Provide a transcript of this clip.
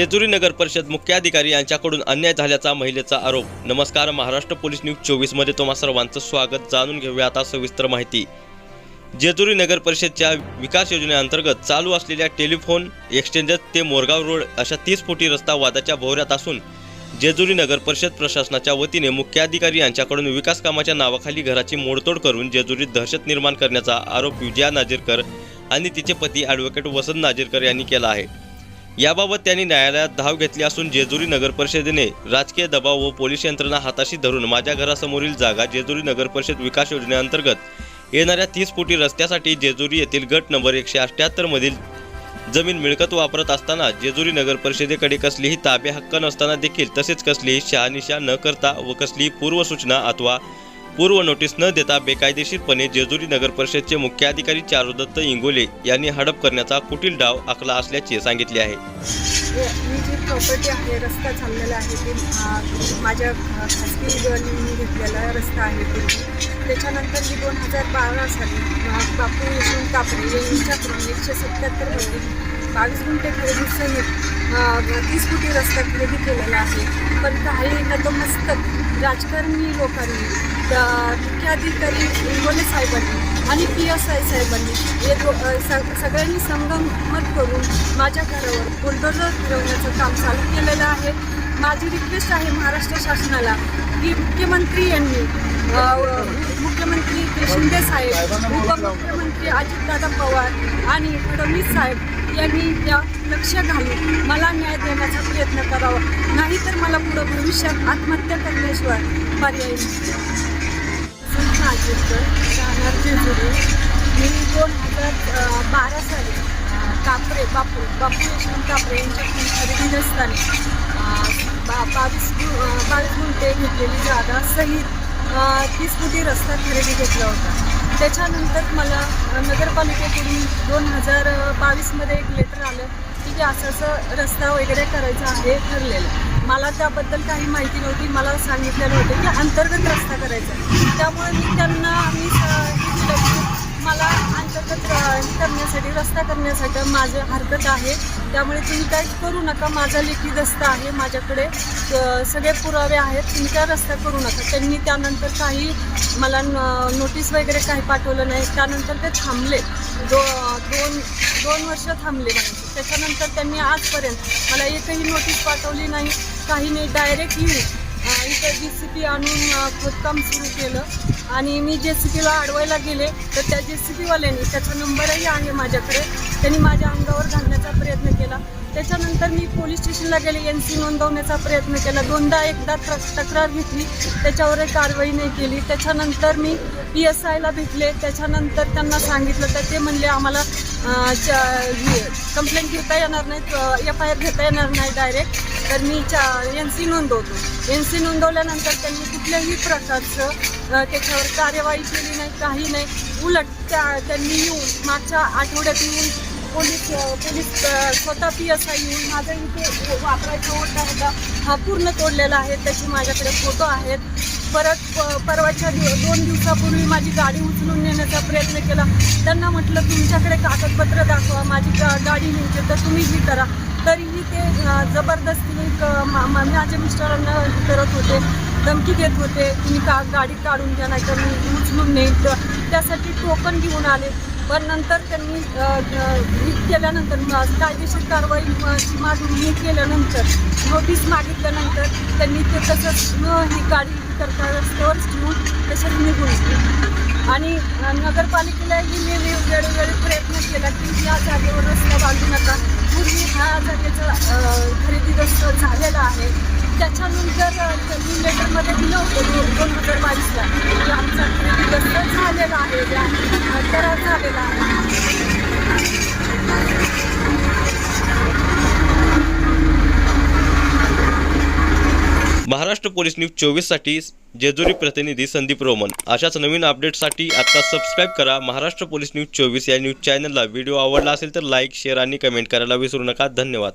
जेजुरी नगर परिषद मुख्याधिकारी यांच्याकडून अन्याय झाल्याचा महिलेचा आरोप. नमस्कार महाराष्ट्र पोलीस न्यूज चोवीसमध्ये तुम्हा सर्वांचं स्वागत. जाणून घेऊया आता सविस्तर माहिती. जेजुरी नगर परिषदच्या विकास योजनेअंतर्गत चालू असलेल्या टेलिफोन एक्सचेंज ते मोरगाव रोड अशा तीस फुटी रस्ता वादाच्या भोवऱ्यात असून जेजुरी नगर परिषद प्रशासनाच्या वतीने मुख्याधिकारी यांच्याकडून विकास कामाच्या नावाखाली घराची मोडतोड करून जेजुरीत दहशत निर्माण करण्याचा आरोप विजया नाजीरकर आणि तिचे पती ॲडव्होकेट वसंत नाजीरकर यांनी केला आहे. याबाबत त्यांनी न्यायालयात धाव घेतली असून जेजुरी नगर परिषदेने राजकीय दबाव व पोलीस यंत्रणा हाताशी धरून माझ्या घरासमोरील जागा जेजुरी नगर परिषद विकास योजनेअंतर्गत येणाऱ्या तीस फुटी रस्त्यासाठी जेजुरी येथील गट नंबर एकशे अठ्ठ्याहत्तरमधील जमीन मिळकत वापरत असताना जेजुरी नगर परिषदेकडे कसलीही ताबे हक्क नसताना देखील तसेच कसलीही शहानिशा न करता व कसलीही पूर्वसूचना अथवा पूर्व नोटीस न देता बेकायदेशीरपणे जेजुरी नगर परिषदचे मुख्याधिकारी चारुदत्त इंगोले यांनी हडप करण्याचा कुटील डाव आखला असल्याचे सांगितले आहे. हो, मी जी प्रॉपर्टी आहे रस्ता चाललेला आहे ते माझ्या खासगी घेतलेला रस्ता आहे त्याच्यानंतर मी दोन हजार बारा साली बापू यशवंत कापरे यांच्याकडून एकशे सत्याहत्तरमध्ये बावीस गुंठे खरेदीसहित तीस कोटी रस्ता खरेदी केलेला आहे. पण काही नतमस्तक राजकारणी लोकांनी मुख्याधिकारी इंगोले साहेबांनी आणि पी एस आय साहेबांनी हे दो सगळ्यांनी संगमत करून माझ्या घरावर बुलडोजर फिरवण्याचं काम चालू केलेलं आहे. माझी रिक्वेस्ट आहे महाराष्ट्र शासनाला की मुख्यमंत्री यांनी मुख्यमंत्री शिंदे साहेब उपमुख्यमंत्री अजितदादा पवार आणि फडणवीस साहेब यांनी त्या लक्ष घालून मला न्याय देण्याचा प्रयत्न करावा. नाहीतर मला पुढं भविष्यात आत्महत्या करण्याशिवाय पर्याय मी दोन हजार बारा साली कापरे बापू बापू यशवंत कापरे यांच्याकडून खरेदी असताना बा बावीस बावीस गुंठे घेतलेली जागा सहित तीस कोटी रस्ता खरेदी घेतला होता त्याच्यानंतर मला नगरपालिकेकडून दोन हजार बावीसमध्ये एक लेटर आलं की की असं असं रस्ता वगैरे करायचा आहे ठरलेलं मला त्याबद्दल काही माहिती नव्हती मला सांगितलेलं होतं की अंतर्गत रस्ता करायचा आहे. त्यामुळे मी त्यांना मी की मला करण्यासाठी रस्ता करण्यासाठी माझं हरकत आहे. त्यामुळे तुम्ही काही करू नका. माझा लेखी रस्ता आहे. माझ्याकडे सगळे पुरावे आहेत. तुम्ही त्या रस्ता करू नका. त्यांनी त्यानंतर काही मला न- नोटीस वगैरे काही पाठवलं नाही. त्यानंतर ते थांबले. दो दोन दोन वर्ष थांबले म्हणायचे त्याच्यानंतर त्यांनी आजपर्यंत मला एकही नोटीस पाठवली नाही. काही नाही. डायरेक्ट येऊन इथं डी सी पी आणून खोदकाम सुरू केलं. आणि मी जे सी पीला अडवायला गेले तर त्या जे सी पीवाल्याने त्याचा नंबरही आहे माझ्याकडे. त्यांनी माझ्या अंगावर घालण्याचा प्रयत्न केला. त्याच्यानंतर मी पोलीस स्टेशनला गेले एन सी नोंदवण्याचा प्रयत्न केला. दोनदा एकदा तक्रार घेतली. त्याच्यावरही कारवाई नाही केली. त्याच्यानंतर मी पी एस आयला भेटले. त्याच्यानंतर त्यांना सांगितलं तर ते म्हणले आम्हाला कंप्लेंट घेता येणार नाही एफ आय आर घेता येणार नाही डायरेक्ट तर मी चा एन सी नोंदवतो. एन सी नोंदवल्यानंतर त्यांनी कुठल्याही प्रकारचं त्याच्यावर कार्यवाही केली नाही काही नाही. उलट त्या त्यांनी येऊन मागच्या आठवड्यात येऊन पोलीस पोलीस स्वतः पी एस आय येऊन माझा इथे वापरायचा ओढा होता. हा पूर्ण तोडलेला आहे. त्याचे माझ्याकडे फोटो आहेत. परत प- परवाच्या दिव दोन दिवसापूर्वी माझी गाडी उचलून नेण्याचा प्रयत्न केला. त्यांना म्हटलं तुमच्याकडे कागदपत्र दाखवा माझी गा गाडी न्यायची तर तुम्ही ही करा. तरीही ते जबरदस्तीने मा- माझ्या मिस्टरांना करत होते धमकी देत होते तुम्ही का गाडी काढून घ्या नाही तर मी उचलून नेईन. तर त्यासाठी टोकन घेऊन आले. पण नंतर त्यांनी अ, केल्यानंतर कायदेशीर कारवाई मागून हे केल्यानंतर नोटीस मागितल्यानंतर त्यांनी ते तसंच न ही गाडी करता रस्त्यावरच ठेवून तसंच निघून आणि नगरपालिकेलाही मी वे- वेळोवेळी प्रयत्न केला की या जागेवर रस्ता बांधू नका. पूर्वी ह्या जागेचा अ, खरेदी झालेला आहे. त्याच्यानंतर मी त्यांनी लेटरमध्ये दिलं होतं दोन दोन हजार बावीसला. की आमचा खरेदी झालेला आहे. त्या झालेला आहे. महाराष्ट्र पोलीस न्यूज चोवीससाठी जेजुरी प्रतिनिधी संदीप रोमन. अशाच नवीन अपडेटसाठी आता सबस्क्राईब करा महाराष्ट्र पोलीस न्यूज चोवीस या न्यूज चॅनलला व्हिडिओ आवडला असेल तर लाईक शेअर आणि कमेंट करायला विसरू नका. धन्यवाद.